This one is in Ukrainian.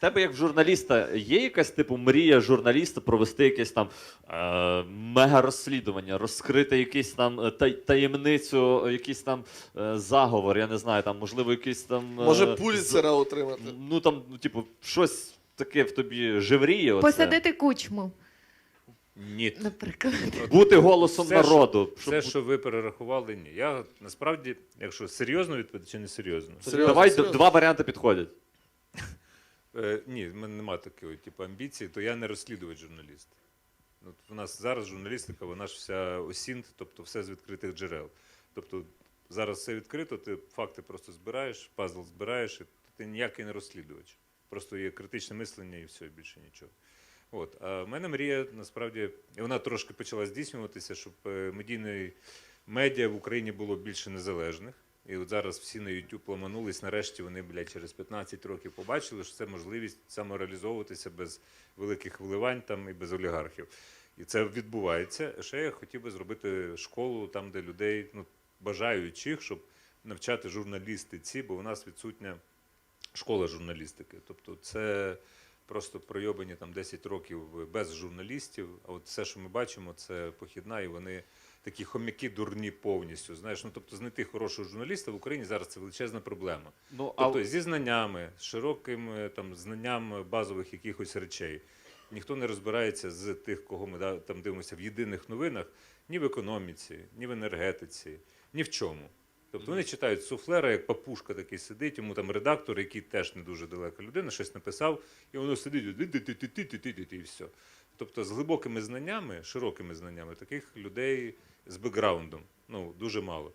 тебе, як журналіста, є якась типу мрія журналіста провести якесь там е, мега-розслідування, розкрити якийсь там е, таємницю, е, якийсь там е, заговор, я не знаю, там, можливо, якийсь там. е, Може пуліцера отримати. Ну там, ну, типу, щось таке в тобі живріє. Оце. Посадити кучму, Ні. наприклад. Бути голосом Все, народу. Все, щоб- що ви перерахували, ні. Я насправді, якщо серйозно відповідати чи не серйозно, Серйозно, Давай серйозно. два варіанти підходять. Е, ні, в мене немає такої типу, амбіції, то я не розслідувач журналіст. Ну, от у нас зараз журналістика, вона ж вся осінт, тобто все з відкритих джерел. Тобто зараз все відкрито, ти факти просто збираєш, пазл збираєш, і ти ніякий не розслідувач. Просто є критичне мислення і все, більше нічого. От. А в мене мрія насправді, і вона трошки почала здійснюватися, щоб е, медійний медіа в Україні було більше незалежних. І от зараз всі на YouTube ламанулись, нарешті вони, блядь, через 15 років побачили, що це можливість самореалізовуватися без великих вливань там і без олігархів. І це відбувається. Ще я хотів би зробити школу там, де людей, ну, бажаючих, щоб навчати журналістиці, бо у нас відсутня школа журналістики. Тобто це просто пройобані там 10 років без журналістів. А от все, що ми бачимо, це похідна, і вони такі хомяки дурні повністю. Знаєш, ну тобто знайти хорошого журналіста в Україні зараз це величезна проблема. Ну, а Тобто зі знаннями, широким там знанням базових якихось речей. Ніхто не розбирається з тих, кого ми да, там дивимося в єдиних новинах, ні в економіці, ні в енергетиці, ні в чому. Тобто вони читають суфлера, як папушка такий сидить, йому там редактор, який теж не дуже далека людина, щось написав, і воно сидить і все. Тобто з глибокими знаннями, широкими знаннями таких людей з бекграундом ну, дуже мало.